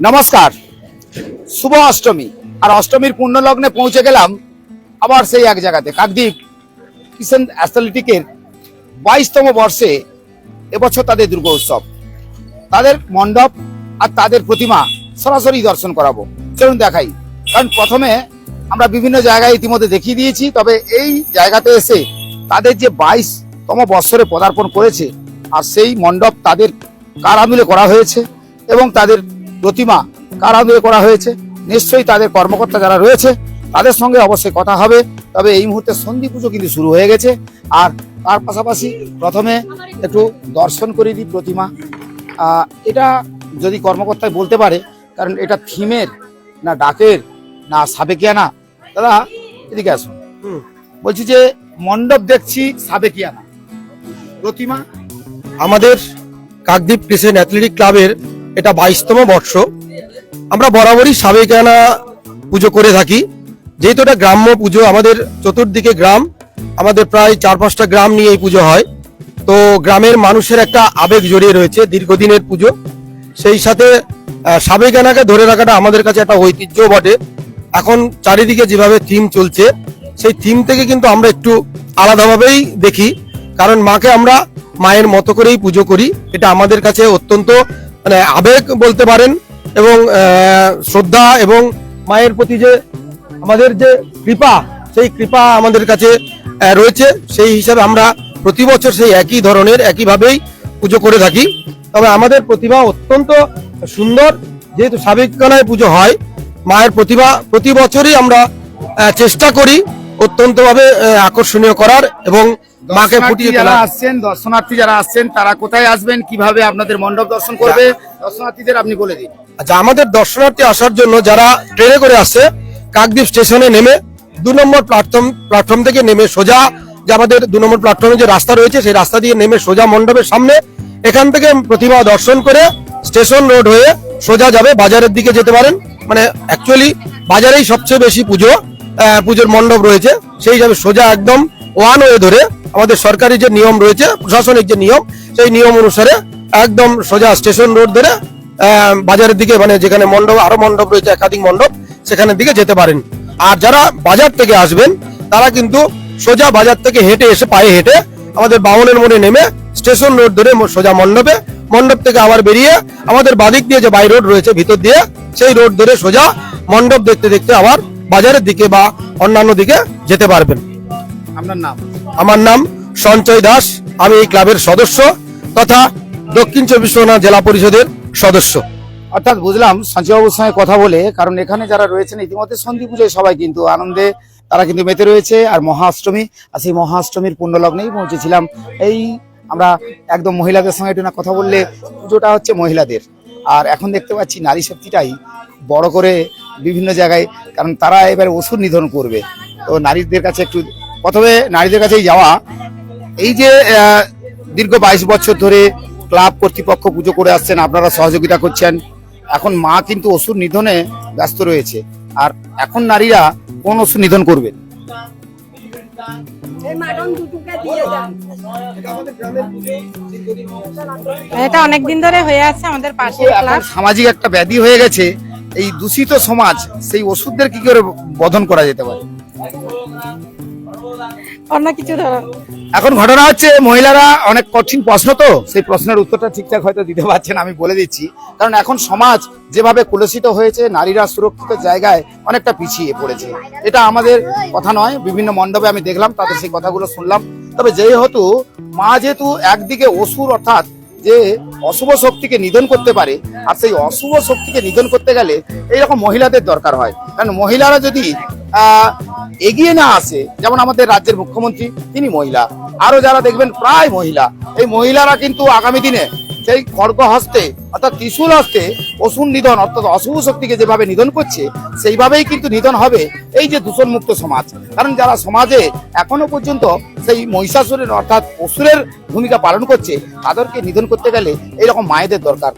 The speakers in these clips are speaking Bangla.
নমস্কার। শুভ অষ্টমী। আর অষ্টমীর পূর্ণ লগ্নে পৌঁছে গেলাম আবার সেই এক জায়গাতে। কাকদ্বীপ কিষেন অ্যাথলেটিকের বাইশতম বর্ষে এবছর তাদের দুর্গা উৎসব। তাদের মণ্ডপ আর তাদের প্রতিমা সরাসরি দর্শন করাবো। চলুন দেখাই। কারণ প্রথমে আমরা বিভিন্ন জায়গায় ইতিমধ্যে দেখিয়ে দিয়েছি, তবে এই জায়গাতে এসে তাদের যে বাইশতম বৎসরে পদার্পণ করেছে, আর সেই মণ্ডপ তাদের কার করা হয়েছে এবং তাদের প্রতিমা কার আন্দোলনে করা হয়েছে। নিশ্চয়ই তাদের কর্মকর্তা যারা রয়েছে তাদের সঙ্গে অবশ্যই কথা হবে। তবে এই মুহূর্তে সন্ধি পুজো কিন্তু শুরু হয়ে গেছে। আর তার পাশাপাশি প্রথমে একটু দর্শন করে দিই প্রতিমা। এটা যদি কর্মকর্তায় বলতে পারে কারণ এটা থিমের না ডাকের না সাবেকিয়ানা দাদা এদিকে আসুন। বলছি যে মণ্ডপ দেখছি সাবেকিয়ানা প্রতিমা? আমাদের কাকদ্বীপ ক্রিসেন্ট অ্যাথলেটিক ক্লাবের এটা বাইশতম বর্ষ। আমরা বরাবরই সাবেকানা পুজো করে থাকি। যেহেতু এটা গ্রাম্য পুজো, আমাদের চতুর্দিকে গ্রাম, আমাদের প্রায় চার পাঁচটা গ্রাম নিয়ে এই পুজো হয়। তো গ্রামের মানুষের একটা আবেগ জড়িয়ে রয়েছে দীর্ঘদিনের পুজো। সেই সাথে সাবেকানাকে ধরে রাখাটা আমাদের কাছে একটা ঐতিহ্য বটে। এখন চারিদিকে যেভাবে থিম চলছে, সেই থিম থেকে কিন্তু আমরা একটু আলাদাভাবেই দেখি। কারণ মাকে আমরা মায়ের মতো করেই পুজো করি। এটা আমাদের কাছে অত্যন্ত মানে আবেগ বলতে পারেন এবং শ্রদ্ধা এবং মায়ের প্রতি যে আমাদের যে কৃপা, সেই কৃপা আমাদের কাছে রয়েছে। সেই হিসাবে আমরা প্রতি বছর সেই একই ধরনের, একইভাবেই পুজো করে থাকি। তবে আমাদের প্রতিভা অত্যন্ত সুন্দর। যেহেতু সাবেককানায় পুজো হয়, মায়ের প্রতিভা প্রতি বছরই আমরা চেষ্টা করি। অত্যন্তভাবে আকর্ষণীয় করার এবং মাকে ফুটিয়ে যারা তোলা আসছেন দর্শনার্থী যারা আসছেন তারা কোথায় আসবেন? কীভাবে আপনাদের মণ্ডপ দর্শন করবে? দর্শনার্থীদের আপনি বলে দিন। আচ্ছা আমাদের দর্শনার্থী আসার জন্য যারা ট্রেনে করে আসছে কাকদ্বীপ স্টেশনে নেমে দু নম্বর প্ল্যাটফর্ম প্ল্যাটফর্ম থেকে নেমে সোজা যে আমাদের দু নম্বর প্ল্যাটফর্মে যে রাস্তা রয়েছে সেই রাস্তা দিয়ে নেমে সোজা মণ্ডপের সামনে এখান থেকে প্রতিমা দর্শন করে স্টেশন রোড হয়ে সোজা যাবে বাজারের দিকে যেতে পারেন। মানে অ্যাকচুয়ালি বাজারেই সবচেয়ে বেশি পুজো। পুজোর মণ্ডপ রয়েছে। সেই হিসাবে সোজা একদম ওয়ান ওয়ে ধরে আমাদের সরকারি যে নিয়ম রয়েছে, প্রশাসনিক যে নিয়ম, সেই নিয়ম অনুসারে একদম সোজা স্টেশন রোড ধরে বাজারের দিকে মানে যেখানে মণ্ডপ, আরও মণ্ডপ রয়েছে, একাধিক মণ্ডপ, সেখানের দিকে যেতে পারেন। আর যারা বাজার থেকে আসবেন, তারা কিন্তু সোজা বাজার থেকে হেঁটে এসে পায়ে হেঁটে আমাদের বাউনের মোড়ে নেমে স্টেশন রোড ধরে সোজা মণ্ডপে, মণ্ডপ থেকে আবার বেরিয়ে আমাদের বাদিক দিয়ে যে বাই রোড রয়েছে, ভিতর দিয়ে, সেই রোড ধরে সোজা মণ্ডপ দেখতে দেখতে আবার বাজারের দিকে বা অন্যান্য দিকে যেতে পারবেন। আপনার নাম? আমার নাম সঞ্চয় দাস আমি এই ক্লাবের সদস্য তথা দক্ষিণ চব্বিশ পরগনা জেলা পরিষদের সদস্য। অর্থাৎ বুঝলাম সঞ্জয়বাবুর সঙ্গে কথা বলে কারণ এখানে যারা রয়েছেন ইতিমধ্যে সন্ধি পুজোয় সবাই কিন্তু আনন্দে তারা কিন্তু মেতে রয়েছে আর মহাষ্টমী আর সেই মহাষ্টমীর পূর্ণ লগ্নেই পৌঁছেছিলাম এই আমরা একদম মহিলাদের সঙ্গে একটু না কথা বললে পুজোটা হচ্ছে মহিলাদের। আর এখন দেখতে পাচ্ছি নারী শক্তিটাই বড় করে বিভিন্ন জায়গায় কারণ তারা এবার ওষুধ নিধন করবে। তো নারীদের কাছে একটু প্রথমে নারীদের কাছেই যাওয়া। এই যে দীর্ঘ বাইশ বছর ধরে ক্লাব কর্তৃপক্ষ পুজো করে আসছেন আপনারা সহযোগিতা করছেন। এখন মা কিন্তু ওষুধ নিধনে ব্যস্ত রয়েছে। আর এখন নারীরা কোন ওষুধ নিধন করবে? এই মাটন দুটুকে দিয়ে দেন এটা অনেক দিন ধরে হয়ে আছে আমাদের পাশে সামাজিক একটা ব্যাধি হয়ে গেছে এই দূষিত সমাজ সেই ওষুধদের কি করে বধন করা যেতে পারে? অন্য কিছু ধরো। এখন ঘটনা হচ্ছে মহিলারা অনেক কঠিন প্রশ্ন তো সেই প্রশ্নের উত্তরটা ঠিকঠাক হয়তো দিতে পারছেন আমি বলে দিচ্ছি। কারণ এখন সমাজ যেভাবে কলুষিত হয়েছে নারীরা সুরক্ষিত জায়গায় অনেকটা পিছিয়ে পড়েছে। এটা আমাদের কথা নয় বিভিন্ন মণ্ডপে আমি দেখলাম তাদের সেই কথাগুলো শুনলাম। তবে যেহেতু মা যেহেতু একদিকে অসুর অর্থাৎ যে অশুভ শক্তিকে নিধন করতে পারে, আর সেই অশুভ শক্তিকে নিধন করতে গেলে এইরকম মহিলাদের দরকার হয়। কারণ মহিলারা যদি এগিয়ে না আসে, যেমন আমাদের রাজ্যের মুখ্যমন্ত্রী, তিনি মহিলা। আরও যারা দেখবেন প্রায় মহিলা। এই মহিলারা কিন্তু আগামী দিনে সেই খড়গ হস্তে অর্থাৎ ত্রিশূল হস্তে অসুর নিধন, অর্থাৎ অশুভ শক্তিকে যেভাবে নিধন করছে, সেইভাবেই কিন্তু নিধন হবে এই যে দূষণমুক্ত সমাজ। কারণ যারা সমাজে এখনও পর্যন্ত সেই মহিষাসুরের অর্থাৎ অসুরের ভূমিকা পালন করছে তাদেরকে নিধন করতে গেলে এইরকম মায়েদের দরকার।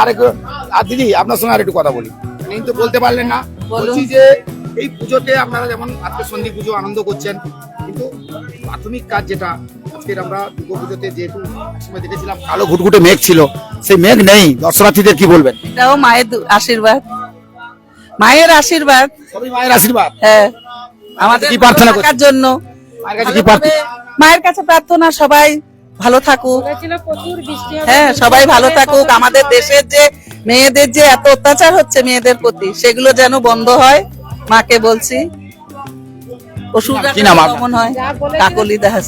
আরেক আর দিদি আপনার সঙ্গে আর একটু কথা বলি। কিন্তু বলতে পারলেন না। বলছি যে এই পুজোতে আপনারা যেমন আজকে সন্ধি পুজো আনন্দ করছেন কিন্তু প্রাথমিক কাজ যেটা আজকের আমরা দুর্গাপুজোতে যেহেতু সময় দেখেছিলাম কালো ঘুটঘুটে মেঘ ছিল সেই মেঘ নেই। দর্শনার্থীদের কি বলবেন? এটাও মায়ের আশীর্বাদ। মায়ের আশীর্বাদ। সবই মায়ের আশীর্বাদ? হ্যাঁ। আমাদের কি প্রার্থনা থাকার জন্য মায়ের কাছে প্রার্থনা সবাই ভালো থাকুক। হ্যাঁ সবাই ভালো থাকুক। আমাদের দেশের যে মেয়েদের যে এত অত্যাচার হচ্ছে মেয়েদের প্রতি সেগুলো যেন বন্ধ হয়। মাকে বলছি অসুবিধা কি নাম? আপনার? কেমন হয়। যা বলেছিল- কাকলি দাস।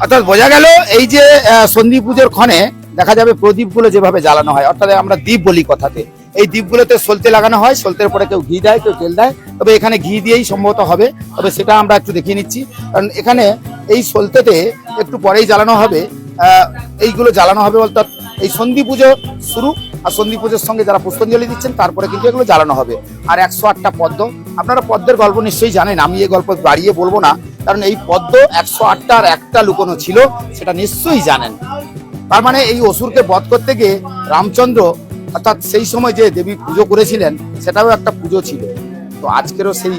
অর্থাৎ বোঝা গেল এই যে আহ, সন্ধি পুজোর ক্ষণে দেখা যাবে প্রদীপগুলো যেভাবে জ্বালানো হয় অর্থাৎ আমরা দ্বীপ বলি কথাতে। এই দ্বীপগুলোতে সলতে লাগানো হয়, সলতের পরে কেউ ঘি দেয়, কেউ তেল দেয়, তবে এখানে ঘি দিয়েই সম্ভবত হবে, তবে সেটা আমরা একটু দেখিয়ে নিচ্ছি। কারণ এখানে এই সলতেতে একটু পরেই জ্বালানো হবে এইগুলো জ্বালানো হবে অর্থাৎ এই সন্ধি পুজো শুরু, আর সন্ধি পুজোর সঙ্গে যারা পুষ্পাঞ্জলি দিচ্ছেন, তারপরে কিন্তু এগুলো জ্বালানো হবে। আর একশো আটটা পদ্ম, আপনারা পদ্মের গল্প নিশ্চয়ই জানেন, আমি এই গল্প বাড়িয়ে বলব না, কারণ এই পদ্ম একশো আটটার একটা লুকোনো ছিল, সেটা নিশ্চয়ই জানেন। তার মানে এই অসুরকে বধ করতে গিয়ে রামচন্দ্র অর্থাৎ সেই সময় যে দেবী পুজো করেছিলেন, সেটাও একটা পুজো ছিল। তো আজকেরও সেই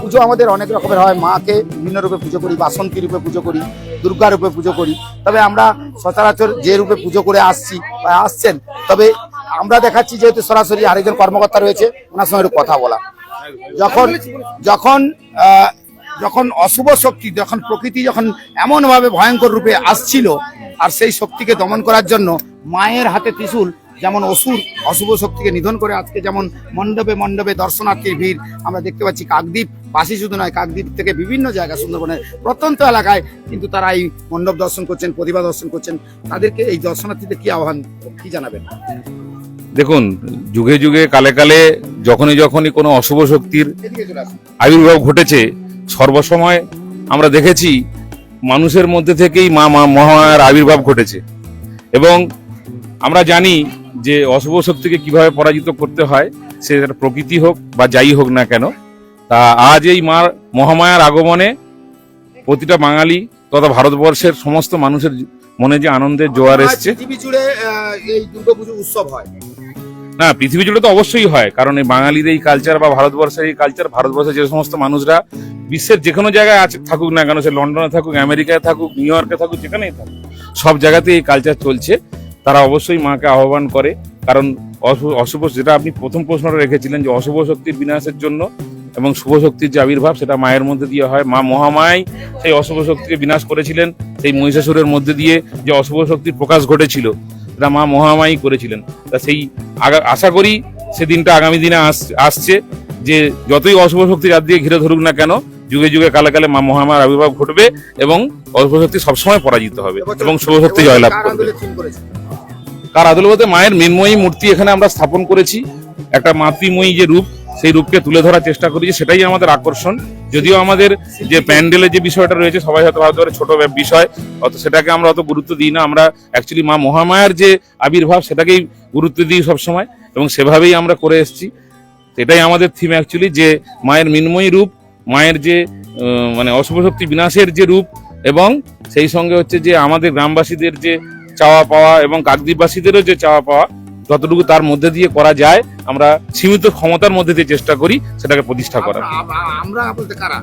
পুজো আমাদের অনেক রকমের হয়। মাকে বিভিন্ন রূপে পুজো করি, বাসন্তী রূপে পুজো করি, দুর্গা রূপে পুজো করি। তবে আমরা সচরাচর যে রূপে পুজো করে আসছি বা আসছেন, তবে আমরা দেখাচ্ছি যেহেতু সরাসরি আরেকজন কর্মকর্তা রয়েছে, ওনার সঙ্গে একটু কথা বলা। যখন যখন যখন অশুভ শক্তি, যখন প্রকৃতি যখন এমনভাবে ভয়ঙ্কর রূপে আসছিল, আর সেই শক্তিকে দমন করার জন্য মায়ের হাতে ত্রিশূল যেমন অসুর অশুভ শক্তিকে নিধন করে আজকে যেমন মণ্ডপে মণ্ডপে দর্শনার্থীর ভিড় আমরা দেখতে পাচ্ছি কাকদ্বীপ বাসি শুধু নয় কাকদ্বীপ থেকে বিভিন্ন জায়গা সুন্দরবনের প্রত্যন্ত এলাকায় কিন্তু তারা এই মণ্ডপ দর্শন করছেন প্রতিভা দর্শন করছেন। তাদেরকে এই দর্শনার্থীদের কি আহ্বান কি জানাবেন? দেখুন যুগে যুগে কালে কালে যখনই যখনই কোনো অশুভ শক্তির আবির্ভাব ঘটেছে সর্বসময় আমরা দেখেছি মানুষের মধ্যে থেকেই মা মা মহামায়ার আবির্ভাব ঘটেছে। এবং আমরা জানি যে অশুভ শক্তিকে কীভাবে পরাজিত করতে হয় সে প্রকৃতি হোক বা যাই হোক না কেন তা আজ এই মার মহামায়ার আগমনে প্রতিটা বাঙালি তথা ভারতবর্ষের সমস্ত মানুষের মনে যে আনন্দের জোয়ার এসছে। পৃথিবী জুড়ে এই দুর্গাপুজো উৎসব হয়। না পৃথিবী জুড়ে তো অবশ্যই হয় কারণ এই বাঙালির এই কালচার বা ভারতবর্ষের এই কালচার ভারতবর্ষের যে সমস্ত মানুষরা বিশ্বের যে কোনো জায়গায় আছে থাকুক না কেন সে লন্ডনে থাকুক আমেরিকায় থাকুক নিউ ইয়র্কে থাকুক যেখানেই থাকুক সব জায়গাতে এই কালচার চলছে। তারা অবশ্যই মাকে আহ্বান করে। কারণ অশু- অশুভ যেটা আপনি প্রথম প্রশ্নটা রেখেছিলেন যে অশুভ শক্তির বিনাশের জন্য এবং শুভ শক্তির যে আবির্ভাব সেটা মায়ের মধ্যে দিয়ে হয়। মা মহামায় সেই অশুভ শক্তিকে বিনাশ করেছিলেন, সেই মহিষাসুরের মধ্যে দিয়ে যে অশুভ শক্তির প্রকাশ ঘটেছিল, সেটা মা মহামায়ী করেছিলেন। তা সেই আশা করি সেদিনটা আগামী দিনে আস- আসছে যে যতই অশুভ শক্তি রাত দিয়ে ঘিরে ধরুক না কেন, যুগে যুগে কালে কালে মা মহামার আবির্ভাব ঘটবে এবং অশুভ শক্তি সবসময় পরাজিত হবে এবং শুভ শক্তি জয়লাভ করবে। থিম আদল বলতে মায়ের মৃন্ময়ী মূর্তি এখানে আমরা স্থাপন করেছি। একটা মাতৃময়ী যে রূপ, সেই রূপকে তুলে ধরার চেষ্টা করেছি। সেটাই আমাদের আকর্ষণ। যদিও আমাদের যে প্যান্ডেলের যে বিষয়টা রয়েছে, সবাই হয়তো ভাবতে পারে ছোট বিষয়, অত সেটাকে আমরা অত গুরুত্ব দিই না। আমরা অ্যাকচুয়ালি মা মহামায়ার যে আবির্ভাব, সেটাকেই গুরুত্ব দিই সবসময় এবং সেভাবেই আমরা করে এসেছি। এটাই আমাদের থিম অ্যাকচুয়ালি যে মায়ের মৃন্ময়ী রূপ, মায়ের যে মানে অশুভ শক্তি বিনাশের যে রূপ এবং সেই সঙ্গে হচ্ছে যে আমাদের গ্রামবাসীদের যে চাওয়া পাওয়া এবং কাকদ্বীপবাসীদেরও যে চাওয়া পাওয়া যতটুকু তার মধ্যে দিয়ে করা যায় আমরা সীমিত ক্ষমতার মধ্যে দিয়ে চেষ্টা করি সেটাকে প্রতিষ্ঠা করার। আমরা- বলতে কারা?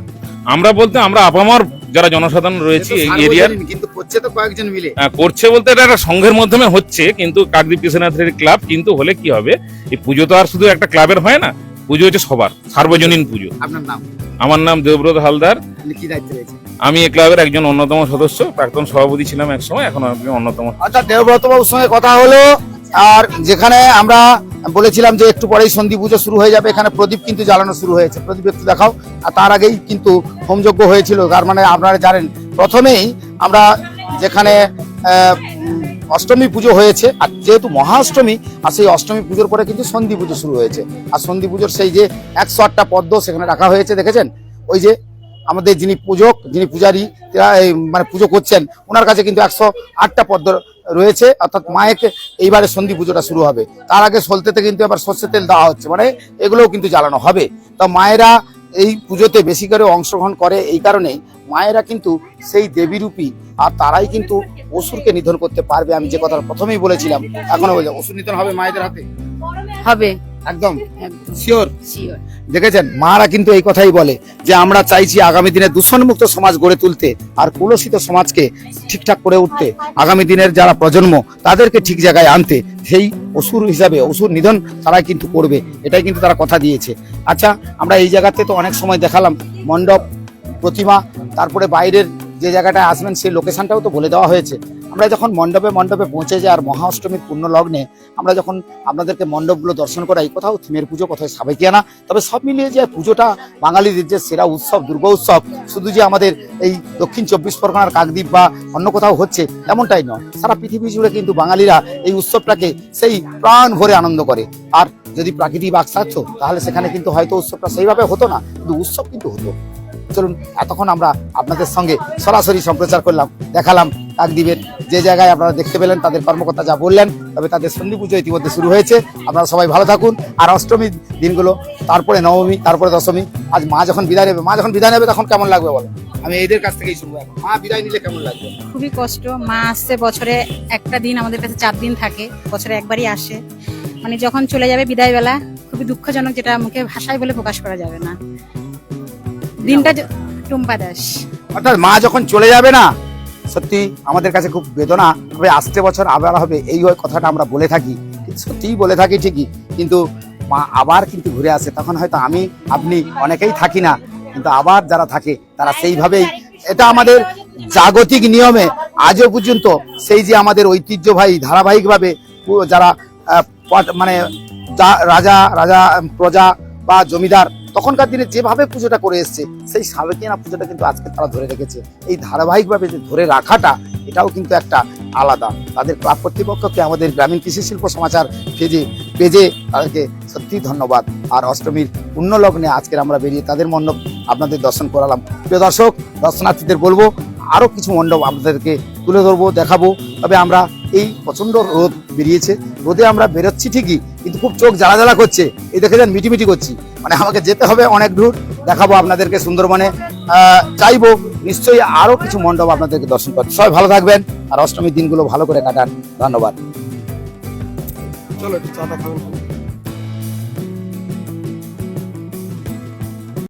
আমরা বলতে আমরা আপামার যারা জনসাধারণ রয়েছে এই এরিয়ার। কিন্তু করছে তো কয়েকজন মিলে। আহ, করছে বলতে এটা একটা সংঘের মাধ্যমে হচ্ছে কিন্তু কাকদ্বীপ কৃষ্ণনাথের ক্লাব কিন্তু হলে কি হবে? এই পুজো তো আর শুধু একটা ক্লাবের হয় না পুজো হচ্ছে সবার সার্বজনীন পুজো। আপনার নাম? আমার নাম দেবব্রত হালদার। কি দায়িত্ব রয়েছে? আমি এই ক্লাবের একজন অন্যতম সদস্য, প্রাক্তন সভাপতি ছিলাম একসময় এখন আমি অন্যতম। আচ্ছা দেবব্রত বাবুর সঙ্গে কথা হলো, আর যেখানে আমরা বলেছিলাম যে একটু পরেই সন্ধি পুজো শুরু হয়ে যাবে, এখানে প্রদীপ কিন্তু জ্বালানো শুরু হয়েছে। প্রদীপ একটু দেখাও। আর তার আগেই কিন্তু হোমযজ্ঞ হয়েছিল, তার মানে আপনারা জানেন, প্রথমেই আমরা যেখানে অষ্টমী পুজো হয়েছে, আর যেহেতু মহাষ্টমী, আর সেই অষ্টমী পুজোর পরে কিন্তু সন্ধি পুজো শুরু হয়েছে। আর সন্ধি পুজোর সেই যে একশো আটটা পদ্ম সেখানে রাখা হয়েছে, দেখেছেন? ওই যে আমাদের যিনি পূজক, যিনি পূজারী মানে পুজো করছেন, ওনার কাছে কিন্তু একশো আটটা পদ্ম রয়েছে, অর্থাৎ মায়েকে এইবারে সন্ধি পুজোটা শুরু হবে। তার আগে সলতেতে কিন্তু আবার সর্ষের তেল দেওয়া হচ্ছে মানে এগুলোও কিন্তু জ্বালানো হবে। তা মায়েরা এই পুজোতে বেশি করে অংশগ্রহণ করে এই কারণেই মায়েরা কিন্তু সেই দেবীরূপী আর তারাই কিন্তু অসুরকে নিধন করতে পারবে, আমি যে কথা প্রথমেই বলেছিলাম। এখনও বলে অসুর নিধন হবে মায়েদের হাতে? হবে। একদম। শিওর দেখেছেন মারা কিন্তু এই কথাই বলে যে আমরা চাইছি আগামী দিনে দূষণমুক্ত সমাজ গড়ে তুলতে আর কলুষিত সমাজকে ঠিকঠাক করে উঠতে। আগামী দিনের যারা প্রজন্ম তাদেরকে ঠিক জায়গায় আনতে সেই অসুর হিসাবে অসুর নিধন তারাই কিন্তু করবে। এটাই কিন্তু তারা কথা দিয়েছে। আচ্ছা আমরা এই জায়গাতে তো অনেক সময় দেখালাম মণ্ডপ প্রতিমা তারপরে বাইরের যে জায়গাটায় আসবেন সেই লোকেশনটাও তো বলে দেওয়া হয়েছে। আমরা যখন মণ্ডপে মণ্ডপে পৌঁছে যাই আর মহা অষ্টমীর পূর্ণ লগ্নে আমরা যখন আপনাদেরকে মণ্ডপগুলো দর্শন করাই, কোথাও থিমের পুজো, কোথাও সাবেকিয়ানা, তবে সব মিলিয়ে যে পুজোটা বাঙালিদের যে সেরা উৎসব, দুর্গা উৎসব, শুধু যে আমাদের এই দক্ষিণ চব্বিশ পরগনার কাকদ্বীপ বা অন্য কোথাও হচ্ছে, এমনটাই নয়। সারা পৃথিবী জুড়ে কিন্তু বাঙালিরা এই উৎসবটাকে সেই প্রাণ ভরে আনন্দ করে। আর যদি প্রাকৃতিক বাক থাকতো তাহলে সেখানে কিন্তু হয়তো উৎসবটা সেইভাবে হতো না, কিন্তু উৎসব কিন্তু হতো। চলুন, এতক্ষণ আমরা আপনাদের সঙ্গে সরাসরি সম্প্রচার করলাম, দেখালাম কাকদ্বীপের যে জায়গায় আপনারা দেখতে পেলেন, তাদের কর্মকর্তা যা বললেন, তবে তাদের সন্ধি পুজো ইতিমধ্যে শুরু হয়েছে। আপনারা সবাই ভালো থাকুন। আর অষ্টমীর দিনগুলো, তারপরে নবমী, তারপরে দশমী, আজ মা যখন বিদায় নেবে, মা যখন বিদায় নেবে, তখন কেমন লাগবে বলো? আমি এদের কাছ থেকেই শুনব। মা বিদায় নিলে কেমন লাগবে? খুবই কষ্ট। মা আসছে বছরে একটা দিন, আমাদের কাছে চার দিন থাকে। বছরে একবারই আসে। মানে যখন চলে যাবে বিদায় বেলা খুবই দুঃখজনক, যেটা মুখে ভাষায় বলে প্রকাশ করা যাবে না। দিনটা টুম্পা দাস। অর্থাৎ মা যখন চলে যাবে না সত্যি আমাদের কাছে খুব বেদনা হবে আসতে বছর আবার হবে এই ওই কথাটা আমরা বলে থাকি। সত্যিই বলে থাকি ঠিকই কিন্তু মা আবার কিন্তু ঘুরে আসে। তখন হয়তো আমি আপনি অনেকেই থাকি না কিন্তু আবার যারা থাকে তারা সেইভাবেই এটা আমাদের জাগতিক নিয়মে আজও পর্যন্ত সেই যে আমাদের ঐতিহ্যবাহী ধারাবাহিকভাবে যারা মানে রাজা রাজা প্রজা বা জমিদার তখনকার দিনে যেভাবে পুজোটা করে এসছে, সেই সাবেকিয়ানা পুজোটা কিন্তু আজকে তারা ধরে রেখেছে। এই ধারাবাহিকভাবে যে ধরে রাখাটা, এটাও কিন্তু একটা আলাদা। তাদের ক্লাব কর্তৃপক্ষকে আমাদের গ্রামীণ কৃষি শিল্প সমাচার পেজে পেজে তাদেরকে সত্যি ধন্যবাদ। আর অষ্টমীর পুণ্য লগ্নে আজকের আমরা বেরিয়ে তাদের মণ্ডপ আপনাদের দর্শন করালাম। প্রিয় দর্শক, দর্শনার্থীদের বলব, আরও কিছু মণ্ডপ আপনাদেরকে তুলে ধরবো, দেখাবো। তবে আমরা এই প্রচণ্ড রোদ বেরিয়েছে। রোদে আমরা বেরোচ্ছি ঠিকই, কিন্তু খুব চোখ জ্বালা জ্বালা করছে। এই দেখে যান, মিটিমিটি করছি। মানে আমাকে যেতে হবে অনেক দূর, দেখাবো আপনাদেরকে সুন্দরবনে। চাইব নিশ্চয়ই আরও কিছু মণ্ডপ আপনাদেরকে দর্শন করতে। সবাই ভালো থাকবেন আর অষ্টমীর দিনগুলো ভালো করে কাটান। ধন্যবাদ। চলো